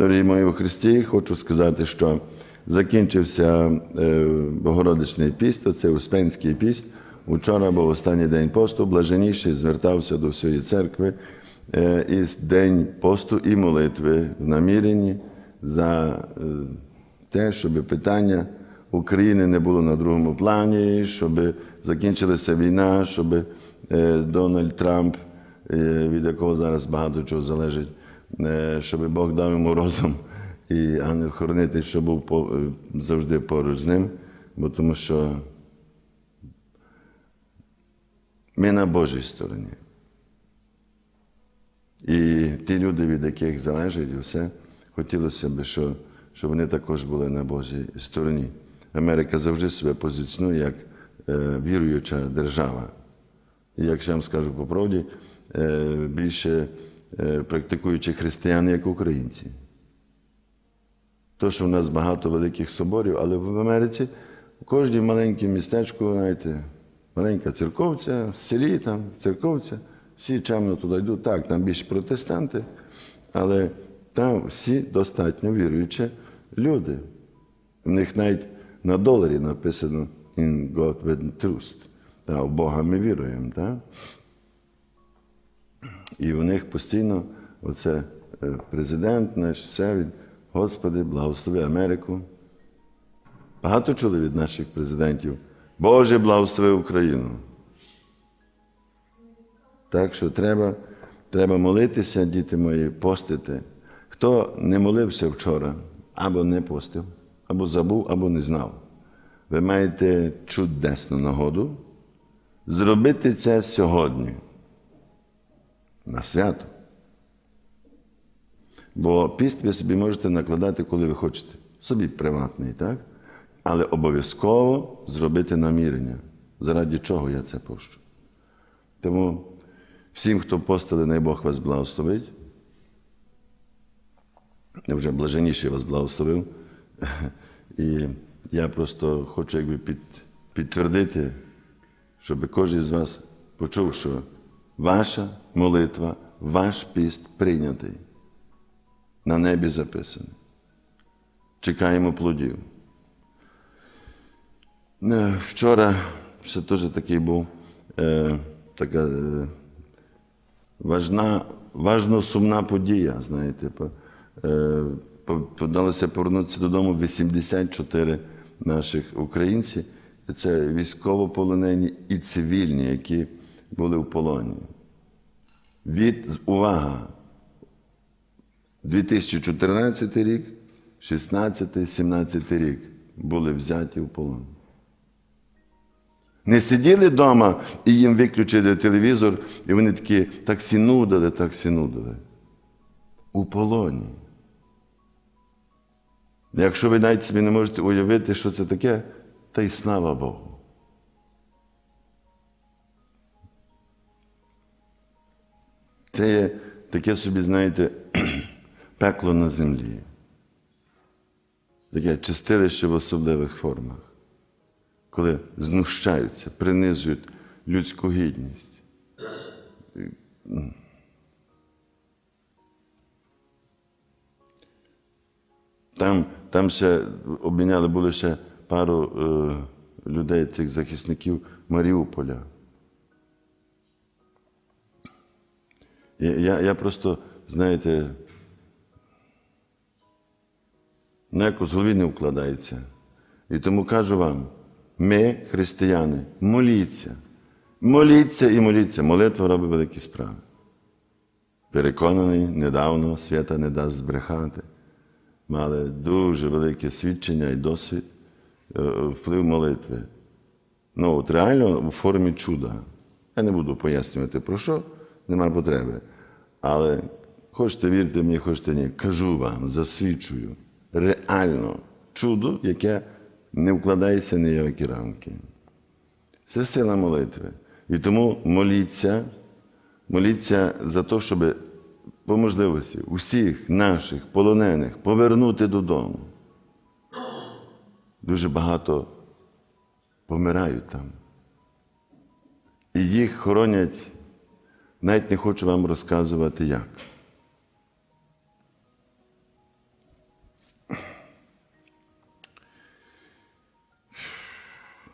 дорогі мої у Христі, хочу сказати, що закінчився е, Богородичний піст, це Успенський піст. Учора був останній день посту, блаженніший звертався до всієї церкви е, і день посту і молитви в наміренні за е, те, щоб питання України не було на другому плані, щоб закінчилася війна, щоб Дональд Трамп, від якого зараз багато чого залежить, щоб Бог дав йому розум і ангел хоронити, щоб був е, завжди поруч з ним, бо тому що ми на Божій стороні. І ті люди, від яких залежить все, хотілося б, щоб вони також були на Божій стороні. Америка завжди себе позиціонує як е, віруюча держава. І якщо я вам скажу по правді, е, більше е, практикуючи християни, як українці. То, що в нас багато великих соборів, але в Америці в кожній маленькому містечку, знаєте, маленька церковця, в селі там церковця, всі чемно туди йдуть. Так, там більше протестанти, але там всі достатньо віруючі люди. У них навіть на доларі написано In God we trust. Та, в Бога ми віруємо. Так? І у них постійно оце е, президент наш, все він, Господи, благослови Америку. Багато чули від наших президентів. Боже, благослови Україну. Так що треба, треба молитися, діти мої, постити. Хто не молився вчора, або не постив, або забув, або не знав. Ви маєте чудесну нагоду зробити це сьогодні. На свято. Бо піст ви собі можете накладати, коли ви хочете. Собі приватний, так? Але обов'язково зробити намірення, заради чого я це пощу. Тому всім, хто постили, най Бог вас благословить. Вже блаженніший вас благословив. І я просто хочу якби під, підтвердити, щоб кожен з вас почув, що ваша молитва, ваш піст прийнятий. На небі записаний. Чекаємо плодів. Е, Вчора ще теж такий був е, така е, важна, важно сумна подія, знаєте. Е, Подалося повернутися додому 84 наших українців. Це військовополонені і цивільні, які були в полоні. Від, увага, 2014 рік, 16, 17 рік були взяті в полон. Не сиділи вдома і їм виключили телевізор, і вони такі так сінудили, так сінудили. У полоні. Якщо ви навіть собі не можете уявити, що це таке, та й слава Богу. Це є таке собі, знаєте, пекло на землі. Таке чистилище в особливих формах, коли знущаються, принизують людську гідність. Там, там ще обміняли були ще пару е, людей, цих захисників Маріуполя. Я, я, просто, знаєте, ну, якось в голові не вкладається. І тому кажу вам, ми, християни, моліться. Моліться і моліться. Молитва робить великі справи. Переконаний, недавно свята не дасть збрехати. Мали дуже велике свідчення і досвід, е, вплив молитви. Ну, от реально в формі чуда. Я не буду пояснювати про що, немає потреби. Але хочете вірте мені, хочете ні, кажу вам, засвідчую, реально чудо, яке не вкладається ні в які рамки. Це сила молитви. І тому моліться, моліться за те, щоб по можливості усіх наших полонених повернути додому. Дуже багато помирають там. І їх хоронять, навіть не хочу вам розказувати як.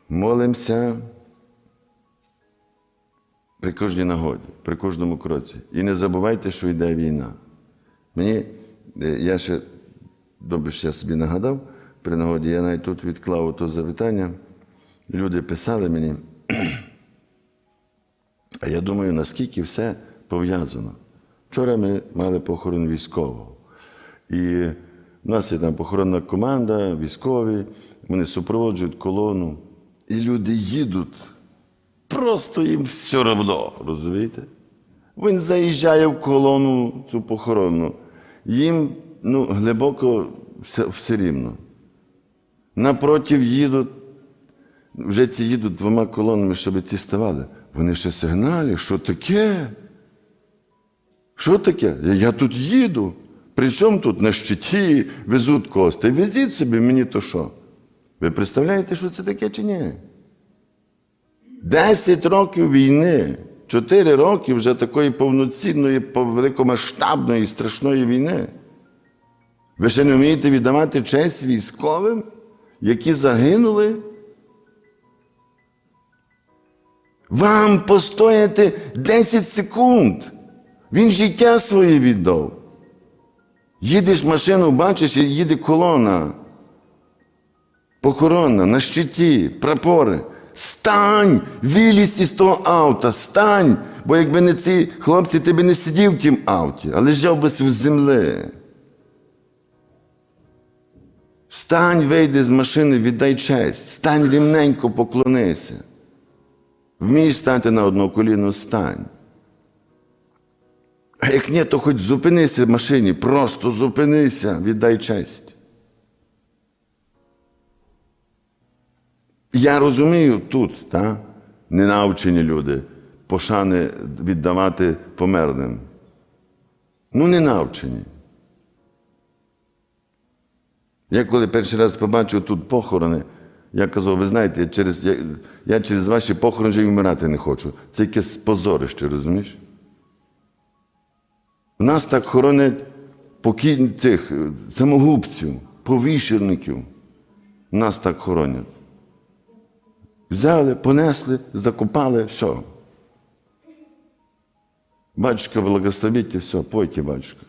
Молимося при кожній нагоді, при кожному кроці. І не забувайте, що йде війна. Мені, е, я ще добре що я собі нагадав при нагоді, я навіть тут відклав ото завітання. Люди писали мені. А я думаю, наскільки все пов'язано. Вчора ми мали похорон військового. І в нас є там похоронна команда, військові, вони супроводжують колону. І люди їдуть. Просто їм все одно, розумієте? Він заїжджає в колону цю похоронну. Їм ну, глибоко все, все рівно. Напротив їдуть, вже ці їдуть двома колонами, щоб ці ставали. Вони ще сигналі, що таке? Що таке? Я- тут їду. Причому тут на щиті везуть кости. Везіть собі, мені то що? Ви представляєте, що це таке чи ні? Десять років війни, чотири роки вже такої повноцінної, великомасштабної, страшної війни. Ви ще не вмієте віддавати честь військовим, які загинули? Вам постояти 10 секунд. Він життя своє віддав. Їдеш машину, бачиш, їде колона. Похоронна, на щиті, прапори. Стань! Вилізь із того авто, стань! Бо якби не ці хлопці, ти би не сидів в тім авті, а лежав би в землі. Стань, вийди з машини, віддай честь, стань рівненько поклонися. Вмієш стати на одно коліно, стань. А як ні, то хоч зупинися в машині, просто зупинися, віддай честь. Я розумію тут, та, ненавчені люди, пошани віддавати померлим. Ну, не навчені. Я коли перший раз побачив тут похорони, я казав, ви знаєте, я через, я, я через ваші похорони вже й вмирати не хочу. Це якесь позорище, розумієш? Нас так хоронять покій... цих е, самогубців, повішерників. Нас так хоронять. Взяли, понесли, закопали, все. Батюшка благословіть, все, пойте, батюшка.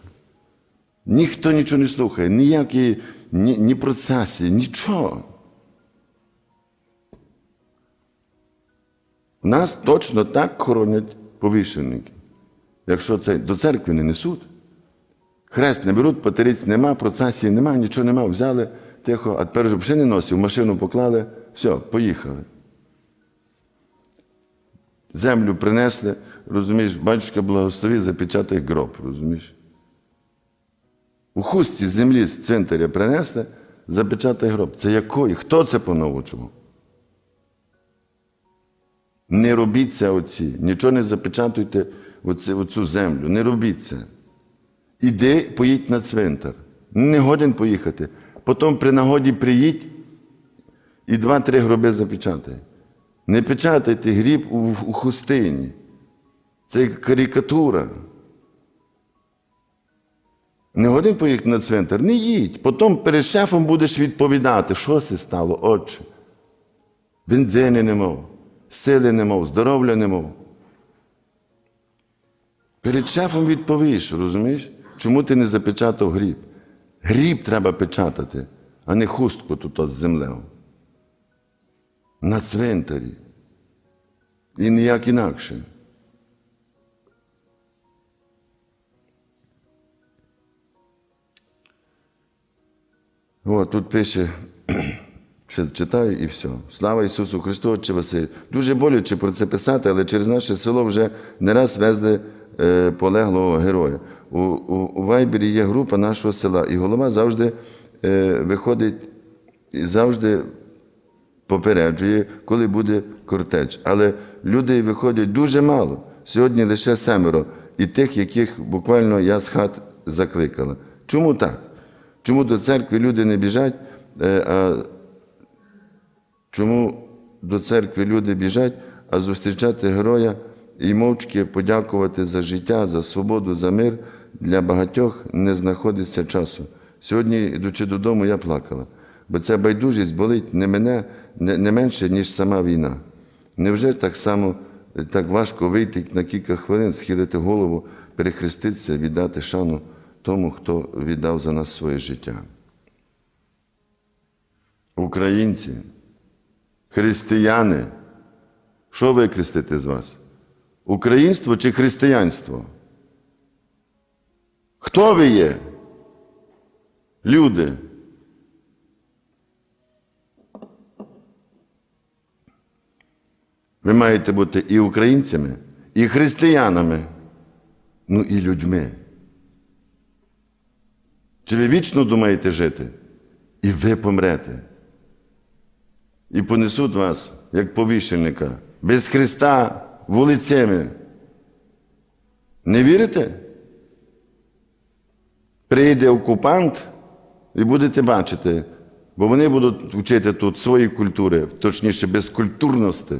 Ніхто нічого не слухає, ніякі ні, ні процесі, нічого. Нас точно так хоронять повішеники. Якщо це до церкви не несуть, хрест не беруть, патериць нема, процесії нема, нічого нема, взяли тихо, а тепер вже не носив, машину поклали, все, поїхали. Землю принесли, розумієш, батюшка благослови, запечатай гроб, розумієш? У хустці землі з цвинтаря принесли, запечатай гроб. Це якої? Хто це понаучував? Не робіть це оці, нічого не запечатуйте оці, оцю землю, не робіть це. Іди, поїдь на цвинтар. Не годен поїхати. Потім при нагоді приїдь і два-три гроби запечатай. Не печатайте гріб у, у хустині. Це карикатура. Не годин поїхати на цвинтар, не їдь. Потім перед шефом будеш відповідати, що це стало, отче. Бензини не мов, сили не мов, здоров'я не мов. Перед шефом відповіш, розумієш? Чому ти не запечатав гріб? Гріб треба печатати, а не хустку тут з землею. На цвинтарі. І ніяк інакше. О, тут пише, читаю і все. Слава Ісусу Христу, Отче Василь. Дуже боляче про це писати, але через наше село вже не раз везли е, полеглого героя. У, у, у Вайбері є група нашого села, і голова завжди е, виходить і завжди попереджує, коли буде кортеч. Але людей виходять дуже мало. Сьогодні лише семеро, і тих, яких буквально я з хат закликала. Чому так? Чому до церкви люди не біжать, е, а чому до церкви люди біжать, а зустрічати героя і мовчки подякувати за життя, за свободу, за мир для багатьох не знаходиться часу. Сьогодні, йдучи додому, я плакала. бо ця байдужість болить не мене не, не менше, ніж сама війна. Невже так само е, так важко вийти на кілька хвилин, схилити голову, перехреститися, віддати шану тому, хто віддав за нас своє життя? Українці, християни, що викрестити з вас? Українство чи християнство? Хто ви є? Люди. Ви маєте бути і українцями, і християнами, ну і людьми. Чи ви вічно думаєте жити? І ви помрете. І понесуть вас, як повішельника, без Христа вулицями. Не вірите? Прийде окупант і будете бачити, бо вони будуть вчити тут свої культури, точніше, безкультурності.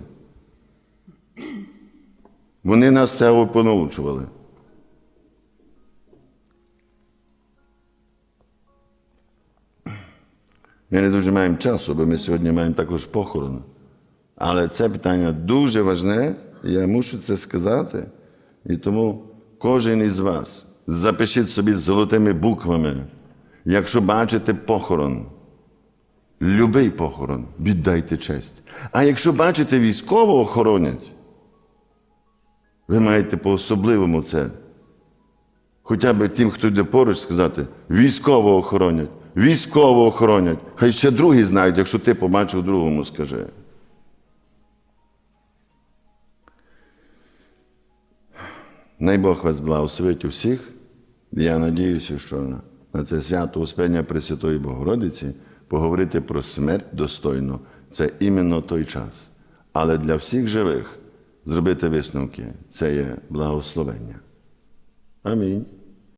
Вони нас цього понаучували. Ми не дуже маємо часу, бо ми сьогодні маємо також похорон. Але це питання дуже важне, і я мушу це сказати. І тому кожен із вас запишіть собі золотими буквами, якщо бачите похорон, любий похорон, віддайте честь. А якщо бачите військово охоронять, ви маєте по-особливому це. Хоча б тим, хто йде поруч, сказати, військово охоронять, військово охоронять. Хай ще другі знають, якщо ти побачив другому, скажи. Най Бог вас благословить усіх. Я надіюся, що на це свято Успення Пресвятої Богородиці поговорити про смерть достойно це іменно той час. Але для всіх живих зробити висновки це є благословення. Амінь.